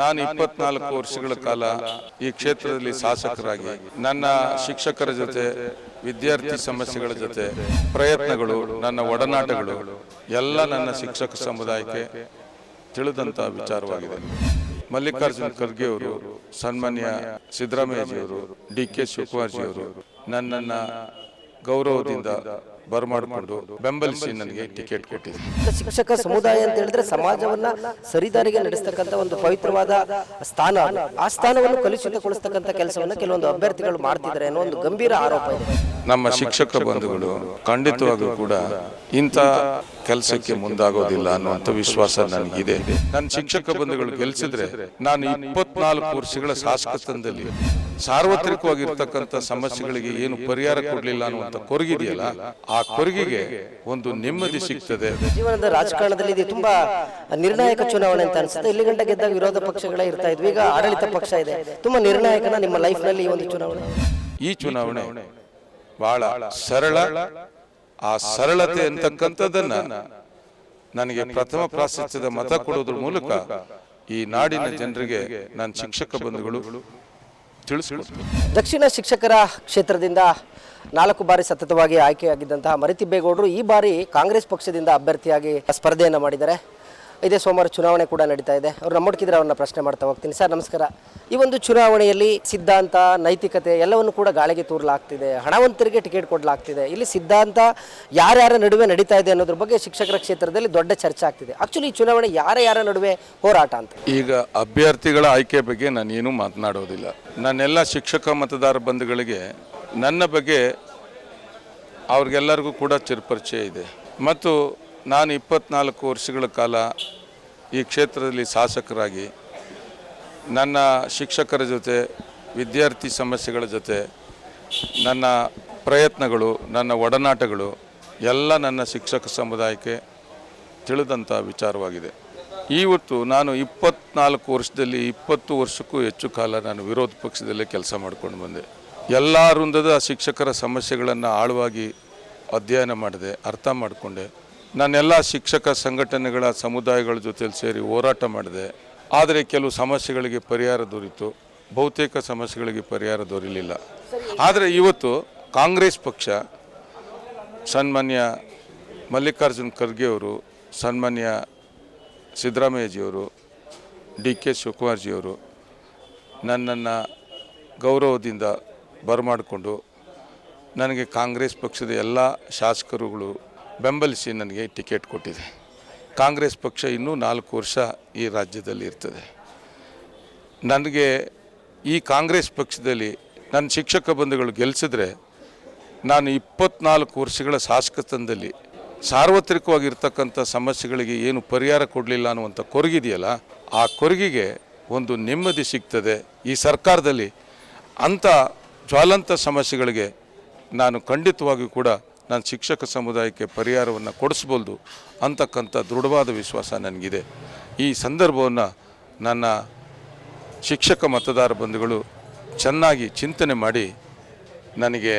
ನಾನು ಇಪ್ಪತ್ನಾಲ್ಕು ವರ್ಷಗಳ ಕಾಲ ಈ ಕ್ಷೇತ್ರದಲ್ಲಿ ಶಾಸಕರಾಗಿ ನನ್ನ ಶಿಕ್ಷಕರ ಜೊತೆ, ವಿದ್ಯಾರ್ಥಿ ಸಮಸ್ಯೆಗಳ ಜೊತೆ, ಪ್ರಯತ್ನಗಳು, ನನ್ನ ಒಡನಾಟಗಳು, ಎಲ್ಲ ನನ್ನ ಶಿಕ್ಷಕ ಸಮುದಾಯಕ್ಕೆ ತಿಳಿದಂತಹ ವಿಚಾರವಾಗಿದೆ. ಮಲ್ಲಿಕಾರ್ಜುನ ಖರ್ಗೆ ಅವರು, ಸನ್ಮಾನ್ಯ ಸಿದ್ದರಾಮಯ್ಯಜಿಯವರು ಡಿ ಕೆ ಶಿವಕುಮಾರ್ಜಿಯವರು ನನ್ನನ್ನ ಗೌರವದಿಂದ ಬರಮಾಡಿಕೊಂಡು ಬೆಂಬಲಿಸಿ ನನಗೆ ಟಿಕೆಟ್ ಕೊಟ್ಟಿದ್ದೆ. ಶಿಕ್ಷಕ ಸಮುದಾಯ ಅಂತ ಹೇಳಿದ್ರೆ ಸಮಾಜವನ್ನ ಸರಿದಾರಿಗೆ ನಡೆಸ್ತಕ್ಕಂಥ ಒಂದು ಪವಿತ್ರವಾದ ಸ್ಥಾನ ಆ ಸ್ಥಾನವನ್ನು ಕಲುಷಿತಗೊಳಿಸ್ತಕ್ಕಂಥ ಕೆಲಸವನ್ನ ಕೆಲವೊಂದು ಅಭ್ಯರ್ಥಿಗಳು ಮಾಡ್ತಿದ್ದಾರೆ ಅನ್ನೋ ಒಂದು ಗಂಭೀರ ಆರೋಪ ಇದೆ. ನಮ್ಮ ಶಿಕ್ಷಕ ಬಂಧುಗಳು ಖಂಡಿತವಾಗೂ ಕೂಡ ಇಂಥ ಕೆಲಸಕ್ಕೆ ಮುಂದಾಗೋದಿಲ್ಲ ಅನ್ನುವಂಥ ವಿಶ್ವಾಸ ನನಗಿದೆ. ನನ್ನ ಶಿಕ್ಷಕ ಬಂಧುಗಳು ಗೆಲ್ಸಿದ್ರೆ ನಾನು ಇಪ್ಪತ್ನಾಲ್ಕು ವರ್ಷಗಳ ಶಾಸಕತ್ವದಲ್ಲಿ ಸಾರ್ವತ್ರಿಕವಾಗಿರ್ತಕ್ಕಂಥ ಸಮಸ್ಯೆಗಳಿಗೆ ಏನು ಪರಿಹಾರ ಕೊಡಲಿಲ್ಲ ಅನ್ನುವಂಥ ಕೊರಗಿದೆಯಲ್ಲ ಆ ಕೊರಗಿಗೆ ಒಂದು ನೆಮ್ಮದಿ ಸಿಗ್ತದೆ. ಜೀವನದ ರಾಜಕಾರಣದಲ್ಲಿ ಇದು ತುಂಬಾ ನಿರ್ಣಾಯಕ ಚುನಾವಣೆ ಅಂತ ಅನ್ಸುತ್ತೆ. ಇಲ್ಲಿ ಗಂಟೆ ಗೆದ್ದಾಗ ವಿರೋಧ ಪಕ್ಷಗಳೇ ಇರ್ತಾ ಇದ್ವಿ. ಈಗ ಆಡಳಿತ ಪಕ್ಷ ಇದೆ. ತುಂಬಾ ನಿರ್ಣಾಯಕನ ನಿಮ್ಮ ಲೈಫ್ನಲ್ಲಿ ಈ ಒಂದು ಚುನಾವಣೆ. ಈ ಚುನಾವಣೆ ಬಹಳ ಸರಳ, ಆ ಸರಳತೆ ಅಂತಕ್ಕಂಥದ್ದನ್ನ ನನಗೆ ಪ್ರಥಮ ಪ್ರಾಶಸ್ತ್ಯದ ಮತ ಕೊಡೋದ್ರ ಮೂಲಕ ಈ ನಾಡಿನ ಜನರಿಗೆ ನನ್ನ ಶಿಕ್ಷಕ ಬಂಧುಗಳು ತಿಳಿಸ್ಕೊಡ್ತೀನಿ ದಕ್ಷಿಣ ಶಿಕ್ಷಕರ ಕ್ಷೇತ್ರದಿಂದ ನಾಲ್ಕು ಬಾರಿ ಸತತವಾಗಿ ಆಯ್ಕೆಯಾಗಿದ್ದಂತಹ ಮರಿತಿಬ್ಬೇಗೌಡರು ಈ ಬಾರಿ ಕಾಂಗ್ರೆಸ್ ಪಕ್ಷದಿಂದ ಅಭ್ಯರ್ಥಿಯಾಗಿ ಸ್ಪರ್ಧೆಯನ್ನು ಮಾಡಿದ್ದಾರೆ. ಇದೇ ಸೋಮವಾರ ಚುನಾವಣೆ ಕೂಡ ನಡೀತಾ ಇದೆ. ಅವ್ರು ನಮ್ಮೊಟ್ಟಿದ್ರೆ ಅವ್ರನ್ನ ಪ್ರಶ್ನೆ ಮಾಡ್ತಾ ಹೋಗ್ತೀನಿ. ಸರ್, ನಮಸ್ಕಾರ. ಈ ಒಂದು ಚುನಾವಣೆಯಲ್ಲಿ ಸಿದ್ಧಾಂತ, ನೈತಿಕತೆ ಎಲ್ಲವನ್ನು ಕೂಡ ಗಾಳಿಗೆ ತೂರಲಾಗ್ತಿದೆ. ಹಣವಂತರಿಗೆ ಟಿಕೆಟ್ ಕೊಡಲಾಗ್ತಿದೆ. ಇಲ್ಲಿ ಸಿದ್ಧಾಂತ ಯಾರ್ಯಾರ ನಡುವೆ ನಡೀತಾ ಇದೆ ಅನ್ನೋದ್ರ ಬಗ್ಗೆ ಶಿಕ್ಷಕರ ಕ್ಷೇತ್ರದಲ್ಲಿ ದೊಡ್ಡ ಚರ್ಚೆ ಆಗ್ತಿದೆ. ಆಕ್ಚುಲಿ ಈ ಚುನಾವಣೆ ಯಾರ ಯಾರ ನಡುವೆ ಹೋರಾಟ ಅಂತ? ಈಗ ಅಭ್ಯರ್ಥಿಗಳ ಆಯ್ಕೆ ಬಗ್ಗೆ ನಾನೇನು ಮಾತನಾಡೋದಿಲ್ಲ. ನನ್ನೆಲ್ಲ ಶಿಕ್ಷಕ ಮತದಾರ ಬಂಧುಗಳಿಗೆ ನನ್ನ ಬಗ್ಗೆ ಅವ್ರಿಗೆಲ್ಲರಿಗೂ ಕೂಡ ಚಿರಪರಿಚಯ ಇದೆ. ಮತ್ತು ನಾನು ಇಪ್ಪತ್ನಾಲ್ಕು ವರ್ಷಗಳ ಕಾಲ ಈ ಕ್ಷೇತ್ರದಲ್ಲಿ ಶಾಸಕರಾಗಿ ನನ್ನ ಶಿಕ್ಷಕರ ಜೊತೆ, ವಿದ್ಯಾರ್ಥಿ ಸಮಸ್ಯೆಗಳ ಜೊತೆ, ನನ್ನ ಪ್ರಯತ್ನಗಳು, ನನ್ನ ಒಡನಾಟಗಳು, ಎಲ್ಲ ನನ್ನ ಶಿಕ್ಷಕ ಸಮುದಾಯಕ್ಕೆ ತಿಳಿದಂಥ ವಿಚಾರವಾಗಿದೆ. ಇವತ್ತು ನಾನು ಇಪ್ಪತ್ನಾಲ್ಕು ವರ್ಷದಲ್ಲಿ, ಇಪ್ಪತ್ತು ವರ್ಷಕ್ಕೂ ಹೆಚ್ಚು ಕಾಲ ನಾನು ವಿರೋಧ ಪಕ್ಷದಲ್ಲೇ ಕೆಲಸ ಮಾಡಿಕೊಂಡು ಬಂದೆ. ಎಲ್ಲ ವೃಂದದ ಶಿಕ್ಷಕರ ಸಮಸ್ಯೆಗಳನ್ನು ಆಳವಾಗಿ ಅಧ್ಯಯನ ಮಾಡಿದೆ, ಅರ್ಥ ಮಾಡಿಕೊಂಡೆ. ನಾನೆಲ್ಲ ಶಿಕ್ಷಕ ಸಂಘಟನೆಗಳ ಸಮುದಾಯಗಳ ಜೊತೆಲಿ ಸೇರಿ ಹೋರಾಟ ಮಾಡಿದೆ. ಆದರೆ ಕೆಲವು ಸಮಸ್ಯೆಗಳಿಗೆ ಪರಿಹಾರ ದೊರೀತು. ಬಹುತೇಕ ಸಮಸ್ಯೆಗಳಿಗೆ ಪರಿಹಾರ ದೊರೀಲಿಲ್ಲ. ಆದರೆ ಇವತ್ತು ಕಾಂಗ್ರೆಸ್ ಪಕ್ಷ ಸನ್ಮಾನ್ಯ ಮಲ್ಲಿಕಾರ್ಜುನ್ ಖರ್ಗೆ ಅವರು, ಸನ್ಮಾನ್ಯ ಸಿದ್ದರಾಮಯ್ಯಜಿಯವರು ಡಿ ಕೆ ಶಿವಕುಮಾರ್ಜಿಯವರು ನನ್ನನ್ನು ಗೌರವದಿಂದ ಬರಮಾಡಿಕೊಂಡು ನನಗೆ ಕಾಂಗ್ರೆಸ್ ಪಕ್ಷದ ಎಲ್ಲ ಶಾಸಕರುಗಳು ಬೆಂಬಲಿಸಿ ನನಗೆ ಟಿಕೆಟ್ ಕೊಟ್ಟಿದೆ. ಕಾಂಗ್ರೆಸ್ ಪಕ್ಷ ಇನ್ನೂ ನಾಲ್ಕು ವರ್ಷ ಈ ರಾಜ್ಯದಲ್ಲಿ ಇರ್ತದೆ. ನನಗೆ ಈ ಕಾಂಗ್ರೆಸ್ ಪಕ್ಷದಲ್ಲಿ ನನ್ನ ಶಿಕ್ಷಕ ಬಂಧುಗಳು ಗೆಲ್ಲಿಸಿದ್ರೆ ನಾನು ಇಪ್ಪತ್ನಾಲ್ಕು ವರ್ಷಗಳ ಶಾಸಕತನದಲ್ಲಿ ಸಾರ್ವತ್ರಿಕವಾಗಿರ್ತಕ್ಕಂಥ ಸಮಸ್ಯೆಗಳಿಗೆ ಏನು ಪರಿಹಾರ ಕೊಡಲಿಲ್ಲ ಅನ್ನುವಂಥ ಕೊರಗಿದೆಯಲ್ಲ, ಆ ಕೊರಗಿಗೆ ಒಂದು ನೆಮ್ಮದಿ ಸಿಗ್ತದೆ. ಈ ಸರ್ಕಾರದಲ್ಲಿ ಅಂಥ ಜ್ವಾಲಂತ ಸಮಸ್ಯೆಗಳಿಗೆ ನಾನು ಖಂಡಿತವಾಗಿಯೂ ಕೂಡ ನಾನು ಶಿಕ್ಷಕ ಸಮುದಾಯಕ್ಕೆ ಪರಿಹಾರವನ್ನು ಕೊಡಿಸ್ಬೋದು ಅಂತಕ್ಕಂಥ ದೃಢವಾದ ವಿಶ್ವಾಸ ನನಗಿದೆ. ಈ ಸಂದರ್ಭವನ್ನು ನನ್ನ ಶಿಕ್ಷಕ ಮತದಾರ ಬಂಧುಗಳು ಚೆನ್ನಾಗಿ ಚಿಂತನೆ ಮಾಡಿ ನನಗೆ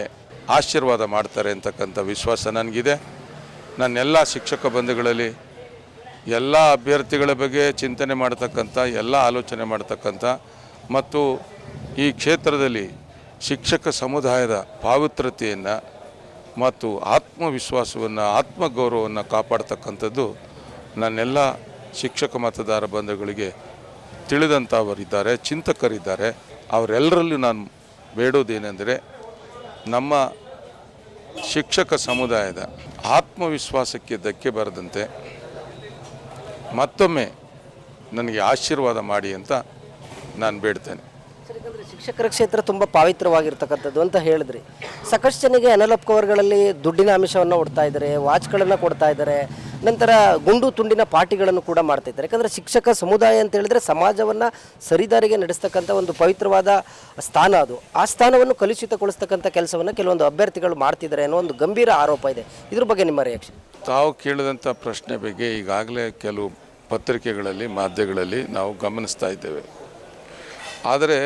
ಆಶೀರ್ವಾದ ಮಾಡ್ತಾರೆ ಅಂತಕ್ಕಂಥ ವಿಶ್ವಾಸ ನನಗಿದೆ. ನನ್ನೆಲ್ಲ ಶಿಕ್ಷಕ ಬಂಧುಗಳಲ್ಲಿ ಎಲ್ಲ ಅಭ್ಯರ್ಥಿಗಳ ಬಗ್ಗೆ ಚಿಂತನೆ ಮಾಡ್ತಕ್ಕಂಥ, ಎಲ್ಲ ಆಲೋಚನೆ ಮಾಡ್ತಕ್ಕಂಥ ಮತ್ತು ಈ ಕ್ಷೇತ್ರದಲ್ಲಿ ಶಿಕ್ಷಕ ಸಮುದಾಯದ ಪಾವಿತ್ರತೆಯನ್ನು ಮತ್ತು ಆತ್ಮವಿಶ್ವಾಸವನ್ನು, ಆತ್ಮಗೌರವವನ್ನು ಕಾಪಾಡ್ತಕ್ಕಂಥದ್ದು ನನ್ನೆಲ್ಲ ಶಿಕ್ಷಕ ಮತದಾರ ಬಂಧುಗಳಿಗೆ ತಿಳಿದಂಥವರಿದ್ದಾರೆ, ಚಿಂತಕರಿದ್ದಾರೆ. ಅವರೆಲ್ಲರಲ್ಲೂ ನಾನು ಬೇಡೋದೇನೆಂದರೆ ನಮ್ಮ ಶಿಕ್ಷಕ ಸಮುದಾಯದ ಆತ್ಮವಿಶ್ವಾಸಕ್ಕೆ ಧಕ್ಕೆ ಬರದಂತೆ ಮತ್ತೊಮ್ಮೆ ನನಗೆ ಆಶೀರ್ವಾದ ಮಾಡಿ ಅಂತ ನಾನು ಬೇಡ್ತೇನೆ. ಶಿಕ್ಷಕರ ಕ್ಷೇತ್ರ ತುಂಬ ಪಾವಿತ್ರವಾಗಿರ್ತಕ್ಕಂಥದ್ದು ಅಂತ ಹೇಳಿದ್ರಿ. ಸಾಕಷ್ಟು ಜನಿಗೆ ಅನಲಪ್ ಕವರ್ಗಳಲ್ಲಿ ದುಡ್ಡಿನ ಅಂಶವನ್ನು ಒಡ್ತಾ ಇದ್ದಾರೆ ವಾಚ್ಗಳನ್ನು ಕೊಡ್ತಾ ಇದ್ದಾರೆ, ನಂತರ ಗುಂಡು ತುಂಡಿನ ಪಾರ್ಟಿಗಳನ್ನು ಕೂಡ ಮಾಡ್ತಾ ಇದ್ದಾರೆ. ಯಾಕಂದರೆ ಶಿಕ್ಷಕ ಸಮುದಾಯ ಅಂತ ಹೇಳಿದ್ರೆ ಸಮಾಜವನ್ನು ಸರಿದಾರಿಗೆ ನಡೆಸ್ತಕ್ಕಂಥ ಒಂದು ಪವಿತ್ರವಾದ ಸ್ಥಾನ ಅದು. ಆ ಸ್ಥಾನವನ್ನು ಕಲುಷಿತಗೊಳಿಸ್ತಕ್ಕಂಥ ಕೆಲಸವನ್ನು ಕೆಲವೊಂದು ಅಭ್ಯರ್ಥಿಗಳು ಮಾಡ್ತಿದ್ದಾರೆ ಅನ್ನೋ ಒಂದು ಗಂಭೀರ ಆರೋಪ ಇದೆ. ಇದ್ರ ಬಗ್ಗೆ ನಿಮ್ಮ ರಿಯಾಕ್ಷನ್ ತಾವು ಕೇಳಿದಂಥ ಪ್ರಶ್ನೆ ಬಗ್ಗೆ ಈಗಾಗಲೇ ಕೆಲವು ಪತ್ರಿಕೆಗಳಲ್ಲಿ, ಮಾಧ್ಯಮಗಳಲ್ಲಿ ನಾವು ಗಮನಿಸ್ತಾ ಇದ್ದೇವೆ. ಆದರೆ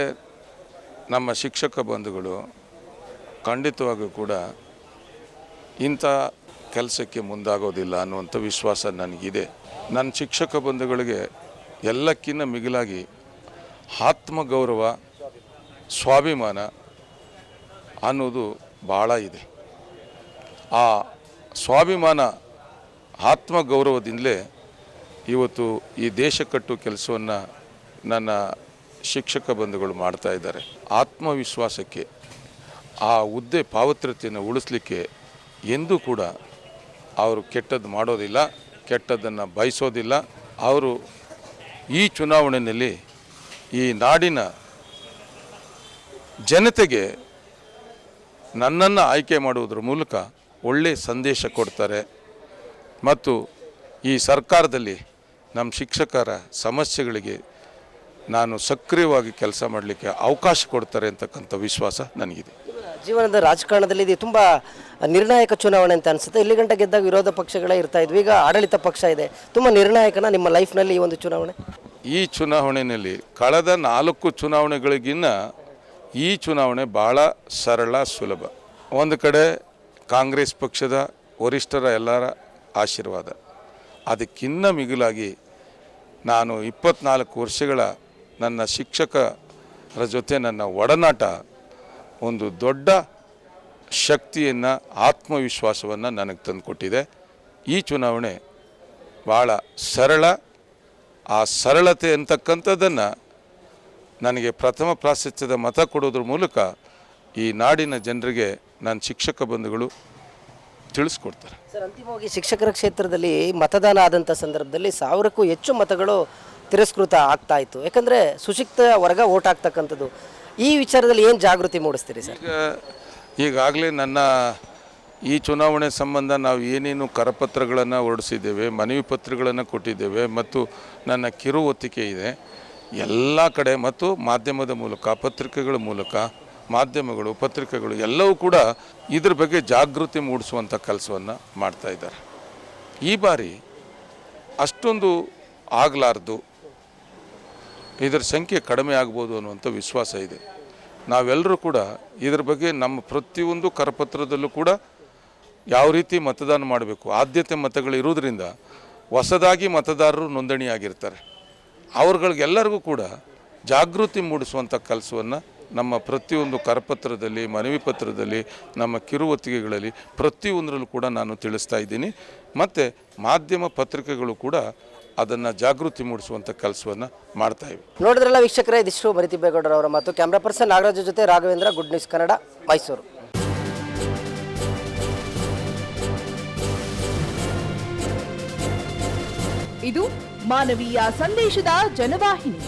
ನಮ್ಮ ಶಿಕ್ಷಕ ಬಂಧುಗಳು ಖಂಡಿತವಾಗಿಯೂ ಕೂಡ ಇಂಥ ಕೆಲಸಕ್ಕೆ ಮುಂದಾಗೋದಿಲ್ಲ ಅನ್ನುವಂಥ ವಿಶ್ವಾಸ ನನಗಿದೆ. ನನ್ನ ಶಿಕ್ಷಕ ಬಂಧುಗಳಿಗೆ ಎಲ್ಲಕ್ಕಿಂತ ಮಿಗಿಲಾಗಿ ಆತ್ಮಗೌರವ, ಸ್ವಾಭಿಮಾನ ಅನ್ನೋದು ಭಾಳ ಇದೆ. ಆ ಸ್ವಾಭಿಮಾನ, ಆತ್ಮಗೌರವದಿಂದಲೇ ಇವತ್ತು ಈ ದೇಶ ಕಟ್ಟು ಕೆಲಸವನ್ನು ನನ್ನ ಶಿಕ್ಷಕ ಬಂಧುಗಳು ಮಾಡ್ತಾ ಇದ್ದಾರೆ. ಆತ್ಮವಿಶ್ವಾಸಕ್ಕೆ, ಆ ಹುದ್ದೆ ಪಾವತ್ರತೆಯನ್ನು ಉಳಿಸ್ಲಿಕ್ಕೆ ಎಂದೂ ಕೂಡ ಅವರು ಕೆಟ್ಟದ್ದು ಮಾಡೋದಿಲ್ಲ, ಕೆಟ್ಟದ್ದನ್ನು ಬಯಸೋದಿಲ್ಲ. ಅವರು ಈ ಚುನಾವಣೆಯಲ್ಲಿ ಈ ನಾಡಿನ ಜನತೆಗೆ ನನ್ನನ್ನು ಆಯ್ಕೆ ಮಾಡುವುದರ ಮೂಲಕ ಒಳ್ಳೆಯ ಸಂದೇಶ ಕೊಡ್ತಾರೆ. ಮತ್ತು ಈ ಸರ್ಕಾರದಲ್ಲಿ ನಮ್ಮ ಶಿಕ್ಷಕರ ಸಮಸ್ಯೆಗಳಿಗೆ ನಾನು ಸಕ್ರಿಯವಾಗಿ ಕೆಲಸ ಮಾಡಲಿಕ್ಕೆ ಅವಕಾಶ ಕೊಡ್ತಾರೆ ಅಂತಕ್ಕಂಥ ವಿಶ್ವಾಸ ನನಗಿದೆ. ಜೀವನದ ರಾಜಕಾರಣದಲ್ಲಿ ಇದು ತುಂಬ ನಿರ್ಣಾಯಕ ಚುನಾವಣೆ ಅಂತ ಅನಿಸುತ್ತೆ. ಇಲ್ಲಿ ಗಂಟೆ ಗೆದ್ದಾಗ ವಿರೋಧ ಪಕ್ಷಗಳೇ ಇರ್ತಾ ಇದ್ವಿ. ಈಗ ಆಡಳಿತ ಪಕ್ಷ ಇದೆ. ತುಂಬ ನಿರ್ಣಾಯಕನ ನಿಮ್ಮ ಲೈಫ್ನಲ್ಲಿ ಈ ಒಂದು ಚುನಾವಣೆ? ಈ ಚುನಾವಣೆಯಲ್ಲಿ ಕಳೆದ ನಾಲ್ಕು ಚುನಾವಣೆಗಳಿಗಿನ್ನ ಈ ಚುನಾವಣೆ ಭಾಳ ಸರಳ ಸುಲಭ. ಒಂದು ಕಡೆ ಕಾಂಗ್ರೆಸ್ ಪಕ್ಷದ ವರಿಷ್ಠರ ಎಲ್ಲರ ಆಶೀರ್ವಾದ. ಅದಕ್ಕಿನ್ನ ಮಿಗಿಲಾಗಿ ನಾನು ಇಪ್ಪತ್ನಾಲ್ಕು ವರ್ಷಗಳ ನನ್ನ ಶಿಕ್ಷಕರ ಜೊತೆ ನನ್ನ ಒಡನಾಟ ಒಂದು ದೊಡ್ಡ ಶಕ್ತಿಯನ್ನು, ಆತ್ಮವಿಶ್ವಾಸವನ್ನು ನನಗೆ ತಂದುಕೊಟ್ಟಿದೆ. ಈ ಚುನಾವಣೆ ಭಾಳ ಸರಳ. ಆ ಸರಳತೆ ಅಂತಕ್ಕಂಥದ್ದನ್ನು ನನಗೆ ಪ್ರಥಮ ಪ್ರಾಶಸ್ತ್ಯದ ಮತ ಕೊಡೋದ್ರ ಮೂಲಕ ಈ ನಾಡಿನ ಜನರಿಗೆ ನನ್ನ ಶಿಕ್ಷಕ ಬಂಧುಗಳು ತಿಳಿಸ್ಕೊಡ್ತಾರೆ. ಸರ್, ಅಂತಿಮವಾಗಿ ಶಿಕ್ಷಕರ ಕ್ಷೇತ್ರದಲ್ಲಿ ಮತದಾನ ಆದಂಥ ಸಂದರ್ಭದಲ್ಲಿ ಸಾವಿರಕ್ಕೂ ಹೆಚ್ಚು ಮತಗಳು ತಿರಸ್ಕೃತ ಆಗ್ತಾ ಇತ್ತು. ಯಾಕಂದರೆ ಸುಶಿಕ್ತ ವರ್ಗ ಓಟ್ ಆಗ್ತಕ್ಕಂಥದ್ದು. ಈ ವಿಚಾರದಲ್ಲಿ ಏನು ಜಾಗೃತಿ ಮೂಡಿಸ್ತೀರಿ ಸರ್? ಈಗ, ಈಗಾಗಲೇ ನನ್ನ ಈ ಚುನಾವಣೆ ಸಂಬಂಧ ನಾವು ಏನೇನು ಕರಪತ್ರಗಳನ್ನು ಹೊರಡಿಸಿದ್ದೇವೆ, ಮನವಿ ಪತ್ರಗಳನ್ನು ಕೊಟ್ಟಿದ್ದೇವೆ ಮತ್ತು ನನ್ನ ಕಿರು ಒತ್ತಿಕೆ ಇದೆ. ಎಲ್ಲ ಕಡೆ ಮತ್ತು ಮಾಧ್ಯಮದ ಮೂಲಕ, ಪತ್ರಿಕೆಗಳ ಮೂಲಕ, ಮಾಧ್ಯಮಗಳು, ಪತ್ರಿಕೆಗಳು ಎಲ್ಲವೂ ಕೂಡ ಇದ್ರ ಬಗ್ಗೆ ಜಾಗೃತಿ ಮೂಡಿಸುವಂಥ ಕೆಲಸವನ್ನು ಮಾಡ್ತಾ ಇದ್ದಾರೆ. ಈ ಬಾರಿ ಅಷ್ಟೊಂದು ಆಗಲಾರ್ದು ಇದರ ಸಂಖ್ಯೆ ಕಡಿಮೆ ಆಗ್ಬೋದು ಅನ್ನುವಂಥ ವಿಶ್ವಾಸ ಇದೆ. ನಾವೆಲ್ಲರೂ ಕೂಡ ಇದರ ಬಗ್ಗೆ ನಮ್ಮ ಪ್ರತಿಯೊಂದು ಕರಪತ್ರದಲ್ಲೂ ಕೂಡ ಯಾವ ರೀತಿ ಮತದಾನ ಮಾಡಬೇಕು, ಆದ್ಯತೆ ಮತಗಳು ಹೊಸದಾಗಿ ಮತದಾರರು ನೋಂದಣಿಯಾಗಿರ್ತಾರೆ. ಅವ್ರಗಳಿಗೆಲ್ಲರಿಗೂ ಕೂಡ ಜಾಗೃತಿ ಮೂಡಿಸುವಂಥ ಕೆಲಸವನ್ನು ನಮ್ಮ ಪ್ರತಿಯೊಂದು ಕರಪತ್ರದಲ್ಲಿ, ಮನವಿ ಪತ್ರದಲ್ಲಿ, ನಮ್ಮ ಕಿರುವತ್ತಿಗೆಗಳಲ್ಲಿ ಪ್ರತಿಯೊಂದರಲ್ಲೂ ಕೂಡ ನಾನು ತಿಳಿಸ್ತಾ ಇದ್ದೀನಿ. ಮತ್ತು ಮಾಧ್ಯಮ ಪತ್ರಿಕೆಗಳು ಕೂಡ ಅದನ್ನು ಜಾಗೃತಿ ಮೂಡಿಸುವಂಥ ಕೆಲಸವನ್ನು ಮಾಡ್ತಾ ಇವೆ. ನೋಡಿದ್ರಲ್ಲ ವೀಕ್ಷಕರೇ ಇದಿಷ್ಟು ಅವರ ಮಾತು. ಕ್ಯಾಮ್ರಾ ಪರ್ಸನ್ ನಾಗರಾಜ್ ಜೊತೆ ರಾಘವೇಂದ್ರ ಗುಡ್ ನ್ಯೂಸ್ ಕನ್ನಡ ಮೈಸೂರು ಇದು ಮಾನವೀಯ ಸಂದೇಶದ ಜನವಾಹಿನಿ.